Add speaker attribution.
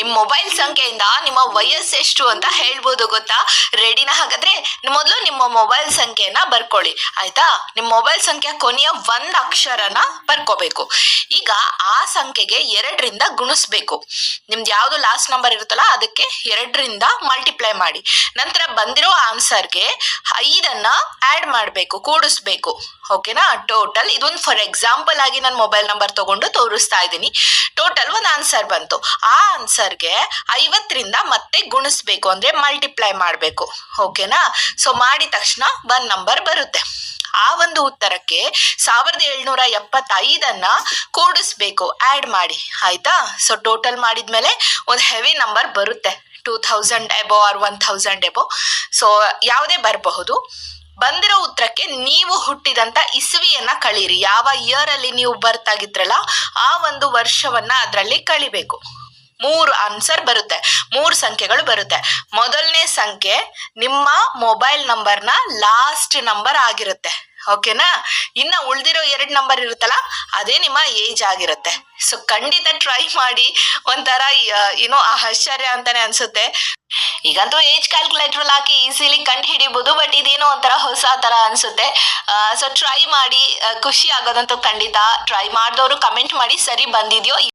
Speaker 1: ನಿಮ್ಮ ಮೊಬೈಲ್ ಸಂಖ್ಯೆಯಿಂದ ನಿಮ್ಮ ವಯಸ್ಸು ಎಷ್ಟು ಅಂತ ಹೇಳ್ಬೋದು ಗೊತ್ತಾ? ರೆಡಿನ ಹಾಗಾದ್ರೆ ಮೊದಲು ನಿಮ್ಮ ಮೊಬೈಲ್ ಸಂಖ್ಯೆಯನ್ನ ಬರ್ಕೊಳ್ಳಿ. ಆಯ್ತಾ? ನಿಮ್ಮ ಮೊಬೈಲ್ ಸಂಖ್ಯೆ ಕೊನೆಯ ಒಂದ್ ಅಕ್ಷರನ ಬರ್ಕೋಬೇಕು. ಈಗ ಆ ಸಂಖ್ಯೆಗೆ ಎರಡರಿಂದ ಗುಣಿಸ್ಬೇಕು. ನಿಮ್ದು ಯಾವ್ದು ಲಾಸ್ಟ್ ನಂಬರ್ ಇರುತ್ತಲ್ಲ, ಅದಕ್ಕೆ ಎರಡರಿಂದ ಮಲ್ಟಿಪ್ಲೈ ಮಾಡಿ. ನಂತರ ಬಂದಿರೋ ಆನ್ಸರ್ಗೆ ಐದನ್ನ ಆಡ್ ಮಾಡಬೇಕು, ಕೂಡಿಸ್ಬೇಕು. ಓಕೆನಾ ಟೋಟಲ್ ಇದೊಂದು ಫಾರ್ ಎಕ್ಸಾಂಪಲ್ ಆಗಿ ನಾನು ಮೊಬೈಲ್ ನಂಬರ್ ತಗೊಂಡು ತೋರಿಸ್ತಾ ಇದ್ದೀನಿ. ಟೋಟಲ್ ಒಂದು ಆನ್ಸರ್ ಬಂತು. ಆ ಆನ್ಸರ್ಗೆ ಐವತ್ತರಿಂದ ಮತ್ತೆ ಗುಣಿಸ್ಬೇಕು, ಅಂದ್ರೆ ಮಲ್ಟಿಪ್ಲೈ ಮಾಡಬೇಕು. ಓಕೆನಾ ಸೊ ಮಾಡಿದ ತಕ್ಷಣ ಒನ್ ನಂಬರ್ ಬರುತ್ತೆ. ಆ ಒಂದು ಉತ್ತರಕ್ಕೆ ಸಾವಿರದ ಏಳ್ನೂರ ಎಪ್ಪತ್ತೈದನ್ನ ಕೂಡಿಸ್ಬೇಕು. ಆಡ್ ಮಾಡಿ. ಆಯ್ತಾ? ಸೊ ಟೋಟಲ್ ಮಾಡಿದ್ಮೇಲೆ ಒಂದು ಹೆವಿ ನಂಬರ್ ಬರುತ್ತೆ. Two thousand above or one thousand above so ಯಾವುದೇ ಬರಬಹುದು. ಬಂದಿರೋ ಉತ್ತರಕ್ಕೆ ನೀವು ಹುಟ್ಟಿದಂತ ಇಸವಿಯನ್ನ ಕಳೀರಿ. ಯಾವ ಇಯರ್ ಅಲ್ಲಿ ನೀವು ಬರ್ತಾಗಿದ್ರಲ್ಲ ಆ ಒಂದು ವರ್ಷವನ್ನ ಅದರಲ್ಲಿ ಕಳಿಬೇಕು. ಮೂರು ಆನ್ಸರ್ ಬರುತ್ತೆ. ಮೂರು ಸಂಖ್ಯೆಗಳು ಬರುತ್ತೆ. ಮೊದಲನೇ ಸಂಖ್ಯೆ ನಿಮ್ಮ ಮೊಬೈಲ್ ನಂಬರ್ನ ಲಾಸ್ಟ್ ನಂಬರ್ ಆಗಿರುತ್ತೆ. ಓಕೆನಾ ಇನ್ನ ಉಳ್ದಿರೋ ಎರಡು ನಂಬರ್ ಇರುತ್ತಲ್ಲ, ಅದೇ ನಿಮ್ಮ ಏಜ್ ಆಗಿರುತ್ತೆ. ಸೊ ಖಂಡಿತ ಟ್ರೈ ಮಾಡಿ ಒಂಥರ ಏನೋ ಆಶ್ಚರ್ಯ ಅಂತಾನೆ ಅನ್ಸುತ್ತೆ. ಈಗಂತೂ ಏಜ್ ಕ್ಯಾಲ್ಕುಲೇಟರ್ ಹಾಕಿ ಈಸಿಲಿ ಕಂಡು ಹಿಡಿಬಹುದು ಬಟ್ ಇದೇನೋ ಒಂಥರ ಹೊಸ ತರ ಅನ್ಸುತ್ತೆ. ಸೊ ಟ್ರೈ ಮಾಡಿ ಖುಷಿ ಆಗೋದಂತೂ ಖಂಡಿತ ಟ್ರೈ ಮಾಡಿದವರು ಕಮೆಂಟ್ ಮಾಡಿ, ಸರಿ ಬಂದಿದ್ಯೋ